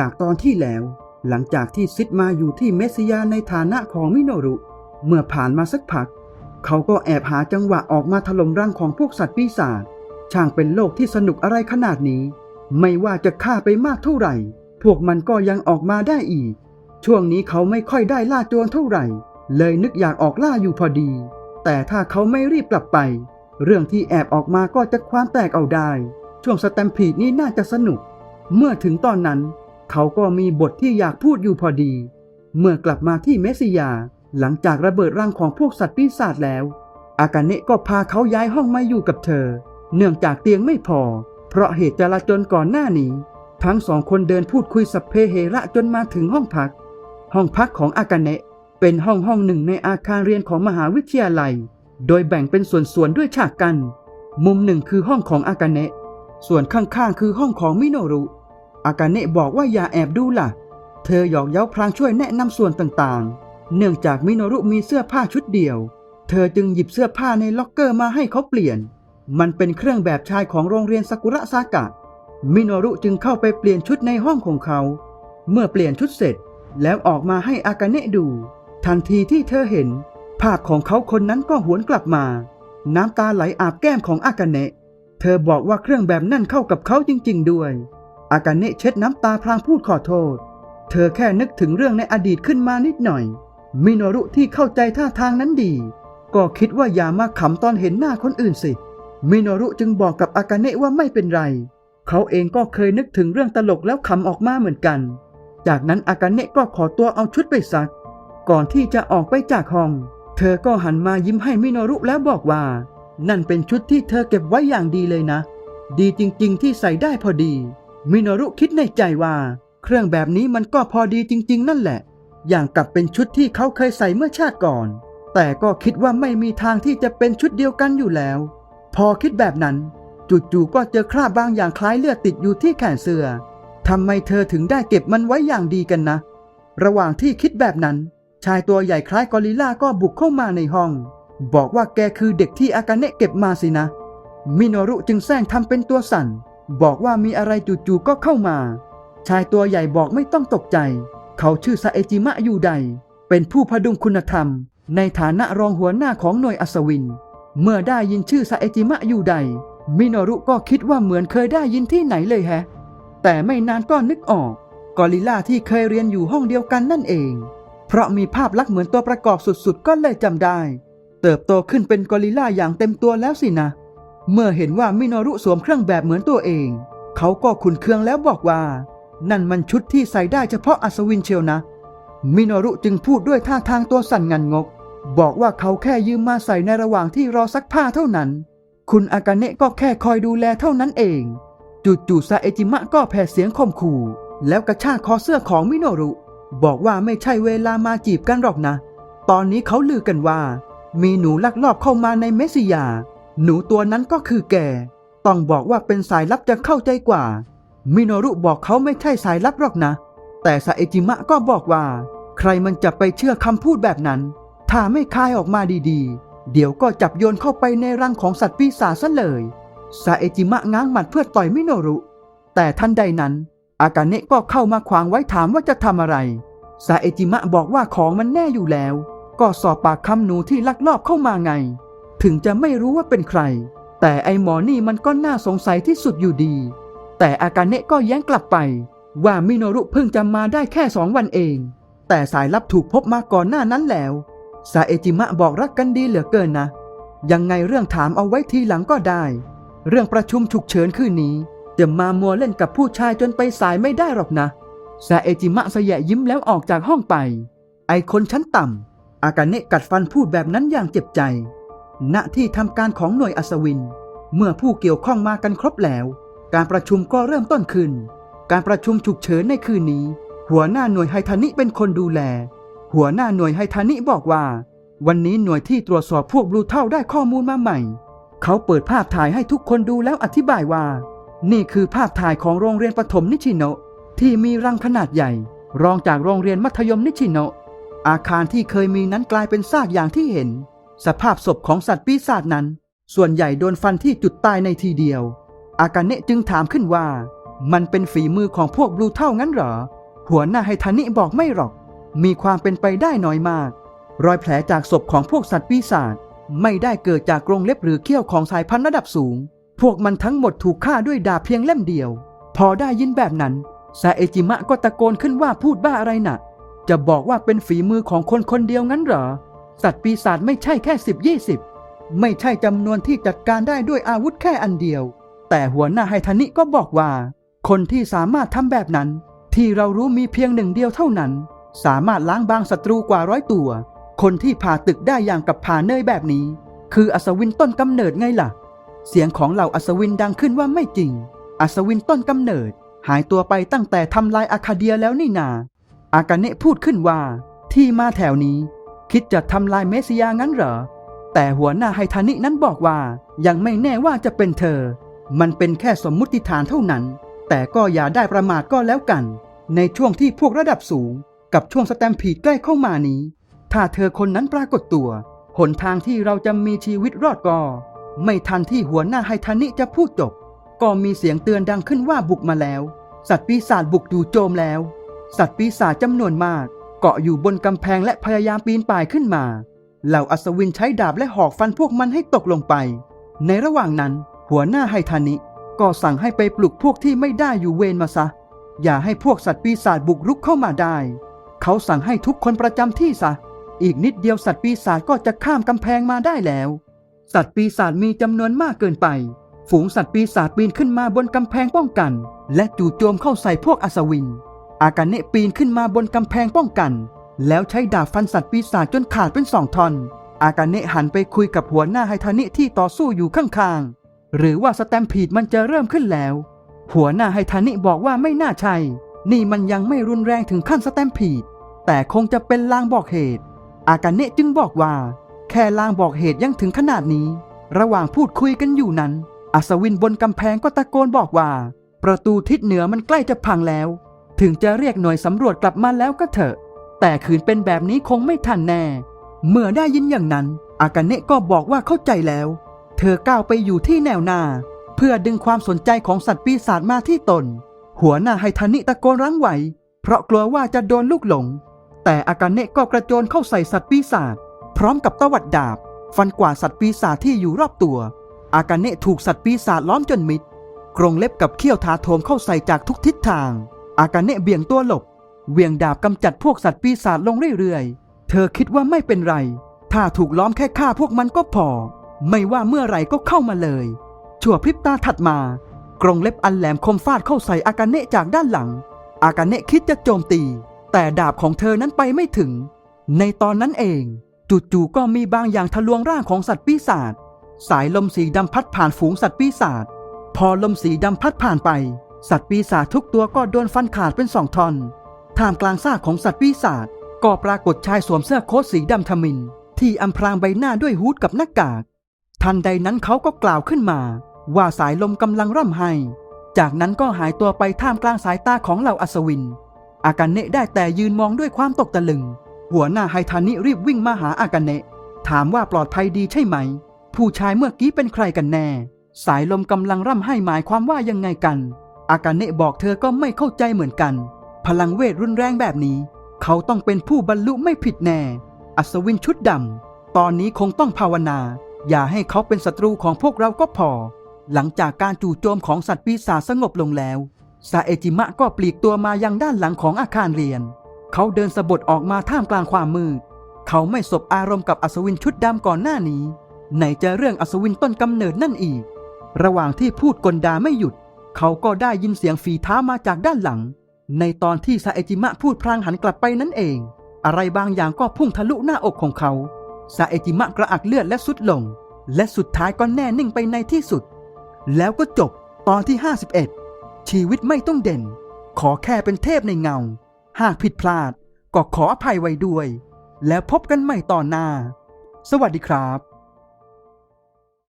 จากตอนที่แล้ว หลังจากที่ซิดมาอยู่ที่เมสซิยาในฐานะของมิโนรุ เมื่อผ่านมาสักพัก เขาก็แอบหาจังหวะออกมาถล่มรังของพวกสัตว์ปีศาจช่างเป็นโลกที่สนุกอะไรขนาดนี้ ไม่ว่าจะฆ่าไปมากเท่าไหร่ พวกมันก็ยังออกมาได้อีก ช่วงนี้เขาไม่ค่อยได้ล่าโจรเท่าไหร่ เลยนึกอยากออกล่าอยู่พอดี แต่ถ้าเขาไม่รีบกลับไป เรื่องที่แอบออกมาก็จะความแตกเอาได้ ช่วงสแตมพีดนี้น่าจะสนุก เมื่อถึงตอนนั้น เขาก็มีบทที่อยากพูดอยู่พอดี เมื่อกลับมาที่เมสซิยา หลังจากระเบิดรังของพวกสัตว์ปีศาจแล้ว อากาเนะก็พาเขาย้ายห้องมาอยู่กับเธอ เนื่องจากเตียงไม่พอ เพราะเหตุจลาจลก่อนหน้านี้ ทั้งสองคนเดินพูดคุยสัพเพเหระจนมาถึงห้องพัก ห้องพักของอากาเนะเป็นห้องห้องหนึ่งในอาคารเรียนของมหาวิทยาลัย โดยแบ่งเป็นส่วนๆด้วยฉากกัน มุมหนึ่งคือห้องของอากาเนะส่วนข้างๆคือห้องของมิโนรุ อากาเนะบอกว่าอย่าแอบดูล่ะ เธอหยอกเย้าพลางช่วยแนะนำส่วนต่างๆ เนื่องจากมิโนรุมีเสื้อผ้าชุดเดียว เธอจึงหยิบเสื้อผ้าในล็อกเกอร์มาให้เขาเปลี่ยน มันเป็นเครื่องแบบชายของโรงเรียนซากุระซากะ มิโนรุจึงเข้าไปเปลี่ยนชุดในห้องของเขา เมื่อเปลี่ยนชุดเสร็จ แล้วออกมาให้อากาเนะดู ทันทีที่เธอเห็น ภาพของเขาคนนั้นก็หวนกลับมา น้ำตาไหลอาบแก้มของอากาเนะ เธอบอกว่าเครื่องแบบนั่นเข้ากับเขาจริง ๆ ด้วย อากาเนะเช็ดน้ำตาพลางพูดขอโทษ เธอแค่นึกถึงเรื่องในอดีตขึ้นมานิดหน่อย มิโนรุที่เข้าใจท่าทางนั้นดี ก็คิดว่าอย่ามาขำตอนเห็นหน้าคนอื่นสิ มิโนรุจึงบอกกับอากาเนะว่าไม่เป็นไร เขาเองก็เคยนึกถึงเรื่องตลกแล้วขำออกมาเหมือนกัน จากนั้นอากาเนะก็ขอตัวเอาชุดไปซัก ก่อนที่จะออกไปจากห้อง เธอก็หันมายิ้มให้มิโนรุแล้วบอกว่า นั่นเป็นชุดที่เธอเก็บไว้อย่างดีเลยนะ ดีจริง ๆ ที่ใส่ได้พอดี มิโนรุคิดในใจว่า เครื่องแบบนี้มันก็พอดีจริง ๆ นั่นแหละ อย่างกับเป็นชุดที่เขาเคยใส่เมื่อชาติก่อน แต่ก็คิดว่าไม่มีทางที่จะเป็นชุดเดียวกันอยู่แล้ว พอคิดแบบนั้น จู่ๆก็เจอคราบบางอย่างคล้ายเลือดติดอยู่ที่แขนเสื้อทำไมเธอถึงได้เก็บมันไว้อย่างดีกันนะ ระหว่างที่คิดแบบนั้น ชายตัวใหญ่คล้ายกอริลลาก็บุกเข้ามาในห้อง บอกว่าแกคือเด็กที่อากาเนะเก็บมาสินะ มิโนรุจึงแซงทำเป็นตัวสั่น บอกว่ามีอะไรจู่ๆก็เข้ามา ชายตัวใหญ่บอกไม่ต้องตกใจ เขาชื่อซาเอจิมะยูได เป็นผู้พดุงคุณธรรม ในฐานะรองหัวหน้าของหน่วยอัศวิน เมื่อได้ยินชื่อซาเอจิมะยูได มิโนรุก็คิดว่าเหมือนเคยได้ยินที่ไหนเลยแฮะ แต่ไม่นานก็นึกออก กอริลลาที่เคยเรียนอยู่ห้องเดียวกันนั่นเอง เพราะมีภาพลักษณ์เหมือนตัวประกอบสุดๆ ก็เลยจำได้ เติบโตขึ้นเป็นกอริลลาอย่างเต็มตัวแล้วสินะ เมื่อเห็นว่ามิโนรุสวมเครื่องแบบเหมือนตัวเอง เขาก็ขุนเคืองแล้วบอกว่า นั่นมันชุดที่ใส่ได้เฉพาะอัศวินเชียวนะ มิโนรุจึงพูดด้วยท่าทางตัวสั่นงันงก บอกว่าเขาแค่ยืมมาใส่ในระหว่างที่รอซักผ้าเท่านั้น คุณอากาเนะก็แค่คอยดูแลเท่านั้นเองจู่ๆซาเอจิมะก็แผ่เสียงข่มขู่ แล้วกระชากคอเสื้อของมิโนรุ บอกว่าไม่ใช่เวลามาจีบกันหรอกนะ ตอนนี้เขาลือกันว่า มีหนูลักลอบเข้ามาในเมสซิยา หนูตัวนั้นก็คือแก ต้องบอกว่าเป็นสายลับจะเข้าใจกว่า มิโนรุบอกเขาไม่ใช่สายลับหรอกนะ แต่ซาเอจิมะก็บอกว่า ใครมันจะไปเชื่อคำพูดแบบนั้น ถ้าไม่คายออกมาดีๆ เดี๋ยวก็จับโยนเข้าไปในรังของสัตว์ปีศาจซะเลยซาเอจิมะง้างหมัดเพื่อต่อยมิโนรุ แต่ทันใดนั้น อากาเนะก็เข้ามาขวางไว้ถามว่าจะทำอะไรซาเอจิมะบอกว่าของมันแน่อยู่แล้ว ก็สอบปากคำหนูที่ลักลอบเข้ามาไง ถึงจะไม่รู้ว่าเป็นใคร แต่ไอหมอนี่มันก็น่าสงสัยที่สุดอยู่ดี แต่อากาเนะก็แย้งกลับไป ว่ามิโนรุเพิ่งจะมาได้แค่สองวันเอง แต่สายลับถูกพบมาก่อนหน้านั้นแล้วซาเอจิมะบอกรักกันดีเหลือเกินนะ ยังไงเรื่องถามเอาไว้ทีหลังก็ได้ เรื่องประชุมฉุกเฉินคืนนี้จะมามัวเล่นกับผู้ชายจนไปสายไม่ได้หรอกนะซาเอจิมะเสยยิ้มแล้วออกจากห้องไป ไอคนชั้นต่ำอากาเนะกัดฟันพูดแบบนั้นอย่างเจ็บใจ ณที่ทำการของหน่วยอัศวิน เมื่อผู้เกี่ยวข้องมากันครบแล้ว การประชุมก็เริ่มต้นขึ้น การประชุมฉุกเฉินในคืนนี้ หัวหน้าหน่วยไฮทานิเป็นคนดูแล หัวหน้าหน่วยไฮทานิบอกว่า วันนี้หน่วยที่ตรวจสอบพวกบลูเท่าได้ข้อมูลมาใหม่ เขาเปิดภาพถ่ายให้ทุกคนดูแล้วอธิบายว่า นี่คือภาพถ่ายของโรงเรียนประถมนิชิโนะที่มีรังขนาดใหญ่ รองจากโรงเรียนมัธยมนิชิโนะอาคารที่เคยมีนั้นกลายเป็นซากอย่างที่เห็น สภาพศพของสัตว์ปีศาจนั้น ส่วนใหญ่โดนฟันที่จุดตายในทีเดียว อากาเนะจึงถามขึ้นว่า มันเป็นฝีมือของพวกบลูเท่างั้นเหรอ หัวหน้าไฮทานิบอกไม่หรอก มีความเป็นไปได้น้อยมาก รอยแผลจากศพของพวกสัตว์ปีศาจไม่ได้เกิดจากกรงเล็บหรือเขี้ยวของสายพันธุ์ระดับสูง พวกมันทั้งหมดถูกฆ่าด้วยดาบเพียงเล่มเดียว พอได้ยินแบบนั้นซาเอจิมะก็ตะโกนขึ้นว่าพูดบ้าอะไรน่ะ จะบอกว่าเป็นฝีมือของคนคนเดียวงั้นเหรอ สัตว์ปีศาจไม่ใช่แค่สิบยี่สิบไม่ใช่จำนวนที่จัดการได้ด้วยอาวุธแค่อันเดียว แต่หัวหน้าไฮทานิก็บอกว่า คนที่สามารถทำแบบนั้น ที่เรารู้มีเพียงหนึ่งเดียวเท่านั้น สามารถล้างบางศัตรูกว่าร้อยตัว คนที่ผ่าตึกได้อย่างกับผ่าเนยแบบนี้ คืออัศวินต้นกำเนิดไงล่ะ เสียงของเหล่าอัศวินดังขึ้นว่าไม่จริง อัศวินต้นกำเนิด หายตัวไปตั้งแต่ทำลายอาคาเดียแล้วนี่นา อากาเนะพูดขึ้นว่า ที่มาแถวนี้ คิดจะทำลายเมสยางั้นเหรอ แต่หัวหน้าไฮทานินั้นบอกว่า ยังไม่แน่ว่าจะเป็นเธอ มันเป็นแค่สมมุติฐานเท่านั้น แต่ก็อย่าได้ประมาทก็แล้วกัน ในช่วงที่พวกระดับสูง กับช่วงสแตมพีดใกล้เข้ามานี้ ถ้าเธอคนนั้นปรากฏตัว หนทางที่เราจะมีชีวิตรอดก็ ไม่ทันที่หัวหน้าไฮทานิจะพูดจบ ก็มีเสียงเตือนดังขึ้นว่าบุกมาแล้ว สัตว์ปีศาจบุกจู่โจมแล้ว สัตว์ปีศาจจำนวนมาก เกาะอยู่บนกำแพงและพยายามปีนป่ายขึ้นมา เหล่าอัศวินใช้ดาบและหอกฟันพวกมันให้ตกลงไป ในระหว่างนั้น หัวหน้าไฮทานิ ก็สั่งให้ไปปลุกพวกที่ไม่ได้อยู่เวรมาซะ อย่าให้พวกสัตว์ปีศาจบุกรุกเข้ามาได้ เขาสั่งให้ทุกคนประจำที่ซะ อีกนิดเดียวสัตว์ปีศาจก็จะข้ามกำแพงมาได้แล้ว สัตว์ปีศาจมีจำนวนมากเกินไป ฝูงสัตว์ปีศาจปีนขึ้นมาบนกำแพงป้องกัน และจู่โจมเข้าใส่พวกอัศวิน อากาเนะปีนขึ้นมาบนกำแพงป้องกัน แล้วใช้ดาบฟันสัตว์ปีศาจจนขาดเป็นสองท่อน อากาเนะหันไปคุยกับหัวหน้าไฮทานิที่ต่อสู้อยู่ข้างๆ หรือว่าสแตมพีดมันจะเริ่มขึ้นแล้ว หัวหน้าไฮทานิบอกว่าไม่น่าใช่ นี่มันยังไม่รุนแรงถึงขั้นสแตมพีด แต่คงจะเป็นลางบอกเหตุ อากาเนะจึงบอกว่า แค่ลางบอกเหตุยังถึงขนาดนี้ ระหว่างพูดคุยกันอยู่นั้น อัศวินบนกำแพงก็ตะโกนบอกว่า ประตูทิศเหนือมันใกล้จะพังแล้ว ถึงจะเรียกหน่วยสำรวจกลับมาแล้วก็เถอะ แต่คืนเป็นแบบนี้คงไม่ทันแน่ เมื่อได้ยินอย่างนั้น อากาเนะก็บอกว่าเข้าใจแล้ว เธอก้าวไปอยู่ที่แนวหน้า เพื่อดึงความสนใจของสัตว์ปีศาจมาที่ตน หัวหน้าไฮทานิตะโกนรั้งไหว เพราะกลัวว่าจะโดนลูกหลง แต่อากาเนะก็กระโจนเข้าใส่สัตว์ปีศาจพร้อมกับตวัดดาบ ฟันกว่าสัตว์ปีศาจที่อยู่รอบตัว อากาเนะถูกสัตว์ปีศาจล้อมจนมิดกรงเล็บกับเขี้ยวถาโถมเข้าใส่จากทุกทิศทาง อากาเนะเบี่ยงตัวหลบเวี่ยงดาบกำจัดพวกสัตว์ปีศาจลงเรื่อยๆ เธอคิดว่าไม่เป็นไร ถ้าถูกล้อมแค่ฆ่าพวกมันก็พอ ไม่ว่าเมื่อไหร่ก็เข้ามาเลย ชั่วพริบตาถัดมา กรงเล็บอันแหลมคมฟาดเข้าใส่อากาเนะจากด้านหลัง อากาเนะคิดจะโจมตี แต่ดาบของเธอนั้นไปไม่ถึง ในตอนนั้นเอง จู่ๆก็มีบางอย่างทะลวงร่างของสัตว์ปีศาจ สายลมสีดำพัดผ่านฝูงสัตว์ปีศาจ พอลมสีดำพัดผ่านไป สัตว์ปีศาจทุกตัวก็โดนฟันขาดเป็นสองท่อนท่ามกลางซากของสัตว์ปีศาจก็ปรากฏชายสวมเสื้อโค้ทสีดำทมิน ที่อำพรางใบหน้าด้วยฮูดกับหน้ากาก ทันใดนั้นเขาก็กล่าวขึ้นมา ว่าสายลมกำลังร่ำไห้ จากนั้นก็หายตัวไปท่ามกลางสายตาของเหล่าอัศวิน อากาเนะได้แต่ยืนมองด้วยความตกตะลึง หัวหน้าไฮทานิรีบวิ่งมาหาอากาเนะ ถามว่าปลอดภัยดีใช่ไหม ผู้ชายเมื่อกี้เป็นใครกันแน่ สายลมกำลังร่ำไห้หมายความว่ายังไงกัน อากาเนะบอกเธอก็ไม่เข้าใจเหมือนกัน พลังเวทรุนแรงแบบนี้ เขาต้องเป็นผู้บรรลุไม่ผิดแน่ อัศวินชุดดำตอนนี้คงต้องภาวนา อย่าให้เขาเป็นศัตรูของพวกเราก็พอ หลังจากการจู่โจมของสัตว์ปีศาจสงบลงแล้วซาเอจิมะก็ปลีกตัวมายังด้านหลังของอาคารเรียน เขาเดินสะบดออกมาท่ามกลางความมืด เขาไม่สบอารมณ์กับอัศวินชุดดำก่อนหน้านี้ ไหนจะเรื่องอัศวินต้นกำเนิดนั่นอีก ระหว่างที่พูดกลดาไม่หยุด เขาก็ได้ยินเสียงฝีเท้ามาจากด้านหลัง ในตอนที่ซาเอจิมะพูดพลางหันกลับไปนั่นเอง อะไรบางอย่างก็พุ่งทะลุหน้าอกของเขาซาเอจิมะกระอักเลือดและสุดลง และสุดท้ายก็แน่นิ่งไปในที่สุด แล้วก็จบตอนที่ 51 ชีวิตไม่ต้องเด่น ขอแค่เป็นเทพในเงา หากผิดพลาดก็ขออภัยไว้ด้วย แล้วพบกันใหม่ตอนหน้า สวัสดีครับ